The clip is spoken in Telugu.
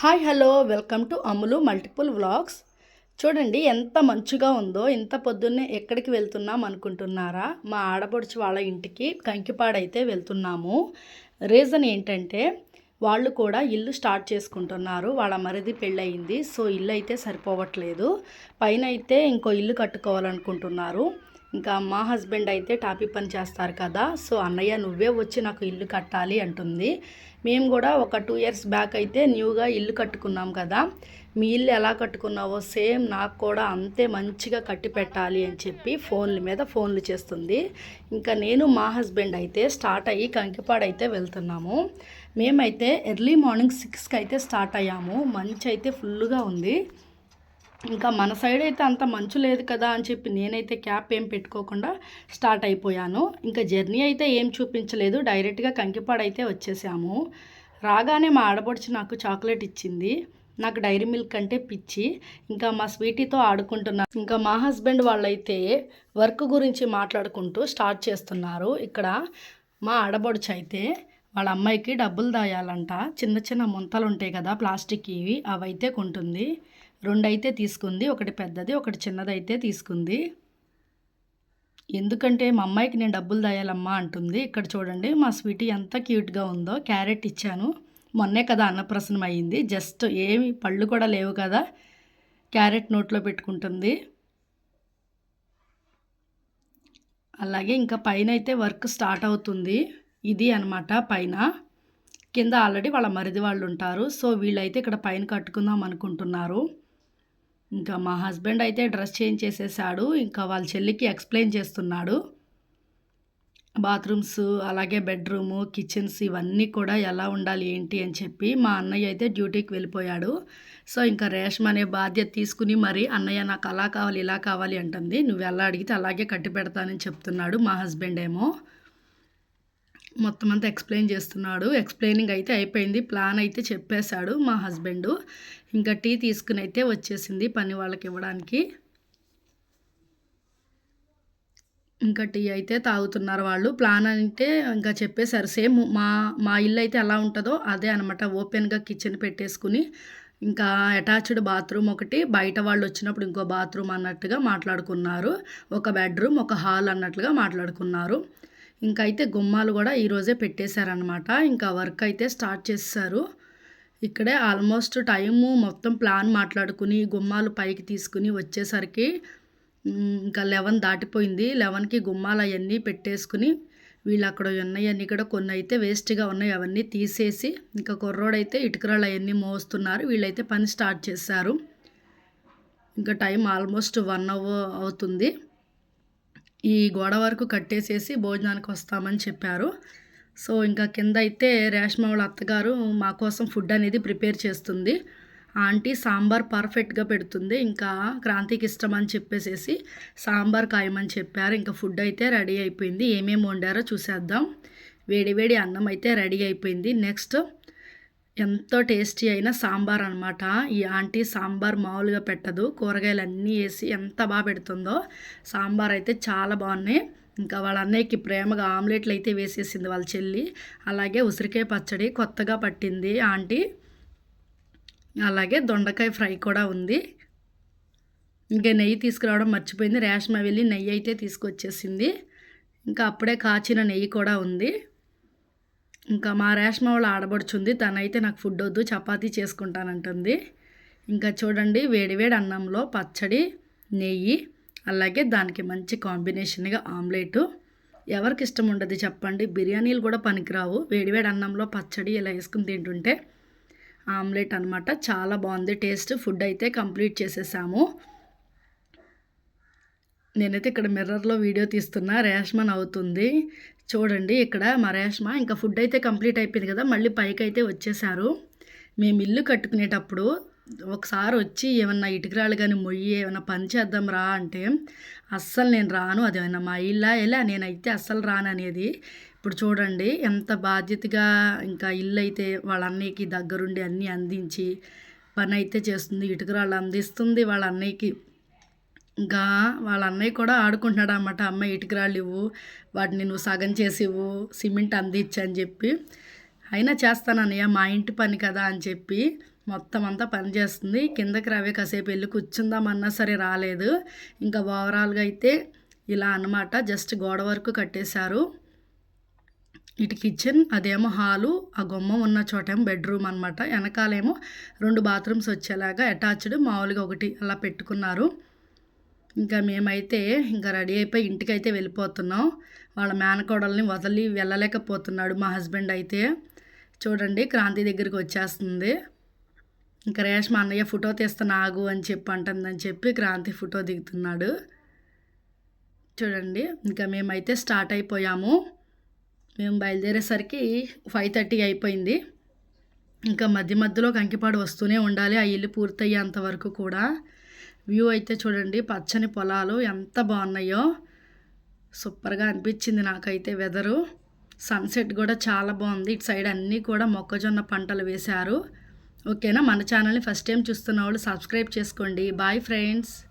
Hi hello welcome to Ammulu multiple vlogs. చూడండి ఎంత మంచిగా ఉందో ఇంత పొద్దున్నే ఎక్కడికి వెళ్తున్నాం అనుకుంటున్నారా? మా ఆడపడుచు వాళ్ళ ఇంటికి కంకిపాడైతే వెళ్తున్నాము. రీజన్ ఏంటంటే వాళ్ళు కూడా ఇల్లు స్టార్ట్ చేసుకుంటున్నారు. వాళ్ళ మరిది పెళ్ళయింది సో ఇల్లు అయితే సరిపోవట్లేదు. పైన అయితే ఇంకో ఇల్లు కట్టుకోవాలనుకుంటున్నారు. ఇంకా మా హస్బెండ్ అయితే టాపీ పని చేస్తారు కదా సో అన్నయ్య నువ్వే వచ్చి నాకు ఇల్లు కట్టాలి అంటుంది. మేము కూడా ఒక టూ ఇయర్స్ బ్యాక్ అయితే న్యూగా ఇల్లు కట్టుకున్నాం కదా మీ ఇల్లు ఎలా కట్టుకున్నావో సేమ్ నాకు కూడా అంతే మంచిగా కట్టి పెట్టాలి అని చెప్పి ఫోన్ల మీద ఫోన్లు చేస్తుంది. ఇంకా నేను మా హస్బెండ్ అయితే స్టార్ట్ అయ్యి కంకిపాడు అయితే వెళ్తున్నాము. మేమైతే ఎర్లీ మార్నింగ్ సిక్స్కి అయితే స్టార్ట్ అయ్యాము. మంచి అయితే ఫుల్గా ఉంది. ఇంకా మన సైడ్ అయితే అంత మంచు లేదు కదా అని చెప్పి నేనైతే క్యాప్ ఏం పెట్టుకోకుండా స్టార్ట్ అయిపోయాను. ఇంకా జర్నీ అయితే ఏం చూపించలేదు. డైరెక్ట్గా కంకిపాడు అయితే వచ్చేసాము. రాగానే మా ఆడపడుచు నాకు చాక్లెట్ ఇచ్చింది. నాకు డైరీ మిల్క్ అంటే పిచ్చి. ఇంకా మా స్వీటీతో ఆడుకుంటున్నాను ఇంకా మా హస్బెండ్ వాళ్ళైతే వర్క్ గురించి మాట్లాడుకుంటూ స్టార్ట్ చేస్తున్నారు. ఇక్కడ మా ఆడబడుచు అయితే వాళ్ళ అమ్మాయికి డబ్బులు దాయాలంట. చిన్న చిన్న ముంతలు ఉంటాయి కదా ప్లాస్టిక్ ఇవి అవైతే కొంటుంది. రెండు అయితే తీసుకుంది ఒకటి పెద్దది ఒకటి చిన్నది అయితే తీసుకుంది. ఎందుకంటే మా అమ్మాయికి నేను డబ్బులు దాయాలమ్మా అంటుంది. ఇక్కడ చూడండి మా స్వీటీ ఎంత క్యూట్గా ఉందో క్యారెట్ ఇచ్చాను. మొన్నే కదా అన్నప్రసనం అయ్యింది. జస్ట్ ఏమి పళ్ళు కూడా లేవు కదా క్యారెట్ నోట్లో పెట్టుకుంటుంది. అలాగే ఇంకా పైన అయితే వర్క్ స్టార్ట్ అవుతుంది. ఇది అనమాట పైన. కింద ఆల్రెడీ వాళ్ళ మరిది వాళ్ళు ఉంటారు. సో వీళ్ళైతే ఇక్కడ పైన కట్టుకుందాం అనుకుంటున్నారు. ఇంకా మా హస్బెండ్ అయితే డ్రెస్ చేంజ్ చేసేసాడు. ఇంకా వాళ్ళ చెల్లికి ఎక్స్ప్లెయిన్ చేస్తున్నాడు. బాత్రూమ్స్ అలాగే బెడ్రూము కిచెన్స్ ఇవన్నీ కూడా ఎలా ఉండాలి ఏంటి అని చెప్పి మా అన్నయ్య అయితే డ్యూటీకి వెళ్ళిపోయాడు. సో ఇంకా రేషం అనే బాధ్యత తీసుకుని మరి అన్నయ్య నాకు అలా కావాలి ఇలా కావాలి అంటుంది. నువ్వు ఎలా అడిగితే అలాగే కట్టి పెడతానని చెప్తున్నాడు మా హస్బెండ్ ఏమో మొత్తం అంతా ఎక్స్ప్లెయిన్ చేస్తున్నాడు. ఎక్స్ప్లెయినింగ్ అయితే అయిపోయింది. ప్లాన్ అయితే చెప్పేశాడు మా హస్బెండ్. ఇంకా టీ తీసుకుని అయితే వచ్చేసింది పని వాళ్ళకి ఇవ్వడానికి. ఇంకా టీ అయితే తాగుతున్నారు వాళ్ళు. ప్లాన్ అంటే ఇంకా చెప్పేశారు. సేమ్ మా మా ఇల్లు అయితే ఎలా ఉంటుందో అదే అనమాట ఓపెన్గా కిచెన్ పెట్టేసుకుని ఇంకా అటాచ్డ్ బాత్రూమ్ ఒకటి. బయట వాళ్ళు వచ్చినప్పుడు ఇంకో బాత్రూమ్ అన్నట్టుగా మాట్లాడుకున్నారు. ఒక బెడ్రూమ్ ఒక హాల్ అన్నట్లుగా మాట్లాడుకున్నారు. ఇంకా అయితే గుమ్మాలు కూడా ఈరోజే పెట్టేశారనమాట ఇంకా వర్క్ అయితే స్టార్ట్ చేస్తారు. ఇక్కడే ఆల్మోస్ట్ టైము మొత్తం ప్లాన్ మాట్లాడుకుని గుమ్మాలు పైకి తీసుకుని వచ్చేసరికి ఇంకా లెవెన్ దాటిపోయింది. లెవెన్కి గుమ్మాలు అవన్నీ పెట్టేసుకుని వీళ్ళు అక్కడ ఉన్నాయన్నీ కూడా కొన్ని అయితే వేస్ట్గా ఉన్నాయి. అవన్నీ తీసేసి ఇంకా కుర్రోడైతే ఇటుకరాళ్ళు అవన్నీ మోస్తున్నారు. వీళ్ళైతే పని స్టార్ట్ చేశారు. ఇంకా టైం ఆల్మోస్ట్ వన్ అవర్ అవుతుంది. ఈ గోడ వరకు కట్టేసేసి భోజనానికి వస్తామని చెప్పారు. సో ఇంకా కింద అయితే రేష్మ వాళ్ళ అత్తగారు మా కోసం ఫుడ్ అనేది ప్రిపేర్ చేస్తుంది. ఆంటీ సాంబార్ పర్ఫెక్ట్గా పెడుతుంది. ఇంకా క్రాంతికి ఇష్టం అని చెప్పేసేసి సాంబార్ కాయమని చెప్పారు. ఇంకా ఫుడ్ అయితే రెడీ అయిపోయింది. ఏమేమి వండారో చూసేద్దాం. వేడి వేడి అన్నం అయితే రెడీ అయిపోయింది. నెక్స్ట్ ఎంతో టేస్టీ అయిన సాంబార్ అనమాట ఈ ఆంటీ సాంబార్ మామూలుగా పెట్టదు. కూరగాయలు అన్నీ వేసి ఎంత బాగా పెడుతుందో సాంబార్ అయితే చాలా బాగున్నాయి. ఇంకా వాళ్ళ అన్నయ్యకి ప్రేమగా ఆమ్లెట్లు అయితే వేసేసింది వాళ్ళ చెల్లి. అలాగే ఉసిరికాయ పచ్చడి కొత్తగా పట్టింది ఆంటీ. అలాగే దొండకాయ ఫ్రై కూడా ఉంది. ఇంకా నెయ్యి తీసుకురావడం మర్చిపోయింది. రేష్మ వెళ్ళి నెయ్యి అయితే తీసుకొచ్చేసింది. ఇంకా అప్పుడే కాచిన నెయ్యి కూడా ఉంది. ఇంకా మా రేష్మ వాళ్ళు ఆడబడుచుంది. తనైతే నాకు ఫుడ్ వద్దు చపాతీ చేసుకుంటానంటుంది. ఇంకా చూడండి వేడివేడి అన్నంలో పచ్చడి నెయ్యి అలాగే దానికి మంచి కాంబినేషన్గా ఆమ్లెట్. ఎవరికి ఇష్టం ఉండదు చెప్పండి. బిర్యానీలు కూడా పనికిరావు. వేడివేడి అన్నంలో పచ్చడి ఇలా వేసుకుని తింటుంటే ఆమ్లెట్ అనమాట చాలా బాగుంది టేస్ట్. ఫుడ్ అయితే కంప్లీట్ చేసేసాము. నేనైతే ఇక్కడ మిర్రర్లో వీడియో తీస్తున్నా. రేష్మన్ అవుతుంది చూడండి ఇక్కడ మా ఇంకా ఫుడ్ అయితే కంప్లీట్ అయిపోయింది కదా మళ్ళీ పైకి అయితే వచ్చేసారు. మేము ఇల్లు కట్టుకునేటప్పుడు ఒకసారి వచ్చి ఏమన్నా ఇటుకరాలు కానీ మొయ్యి ఏమన్నా పని చేద్దాం రా అంటే అస్సలు నేను రాను. అది ఏమైనా మా ఇల్లా ఎలా? నేనైతే అస్సలు రాను అనేది. ఇప్పుడు చూడండి ఎంత బాధ్యతగా ఇంకా ఇల్లు అయితే వాళ్ళ అన్నయ్యకి దగ్గరుండి అన్నీ అందించి పని అయితే చేస్తుంది ఇటుకరాళ్ళు అందిస్తుంది వాళ్ళ అన్నయ్యకి. ఇంకా వాళ్ళ అన్నయ్య కూడా ఆడుకుంటున్నాడు అన్నమాట అమ్మ ఇటుకరాళ్ళు ఇవ్వు వాటిని నువ్వు సగం చేసి ఇవ్వు సిమెంట్ అందించు అని చెప్పి. అయినా చేస్తాను అన్నయ్య మా ఇంటి పని కదా అని చెప్పి మొత్తం అంతా పనిచేస్తుంది కిందకి రవే కాసేపు వెళ్ళి కూర్చుందామన్నా సరే రాలేదు. ఇంకా ఓవరాల్గా అయితే ఇలా అన్నమాట. జస్ట్ గోడ వరకు కట్టేశారు. ఇటు కిచెన్ అదేమో హాలు ఆ గుమ్మం ఉన్న చోటేమో బెడ్రూమ్ అనమాట వెనకాలేమో రెండు బాత్రూమ్స్ వచ్చేలాగా అటాచ్డ్ మామూలుగా ఒకటి అలా పెట్టుకున్నారు. ఇంకా మేమైతే ఇంకా రెడీ అయిపోయి ఇంటికి అయితే వెళ్ళిపోతున్నాం. వాళ్ళ మేనకోడల్ని వదిలి వెళ్ళలేకపోతున్నాడు మా హస్బెండ్ అయితే. చూడండి క్రాంతి దగ్గరికి వచ్చేస్తుంది. ఇంకా రేష్ మా అన్నయ్య ఫోటో తీస్తాను ఆగు అని చెప్పి అంటుందని చెప్పి క్రాంతి ఫోటో దిగుతున్నాడు. చూడండి ఇంకా మేమైతే స్టార్ట్ అయిపోయాము. మేము బయలుదేరేసరికి ఫైవ్ థర్టీ అయిపోయింది. ఇంకా మధ్య మధ్యలో కంకిపాడు వస్తూనే ఉండాలి. ఆ ఇల్లు పూర్తయ్యేంత వరకు కూడా. వ్యూ అయితే చూడండి. పచ్చని పొలాలు ఎంత బాగున్నాయో. సూపర్గా అనిపించింది నాకైతే వెదరు. సన్సెట్ కూడా చాలా బాగుంది. ఇటు సైడ్ అన్నీ కూడా మొక్కజొన్న పంటలు వేశారు. ఓకేనా? మన ఛానల్ని ఫస్ట్ టైం చూస్తున్న వాళ్ళు సబ్స్క్రైబ్ చేసుకోండి. Bye friends.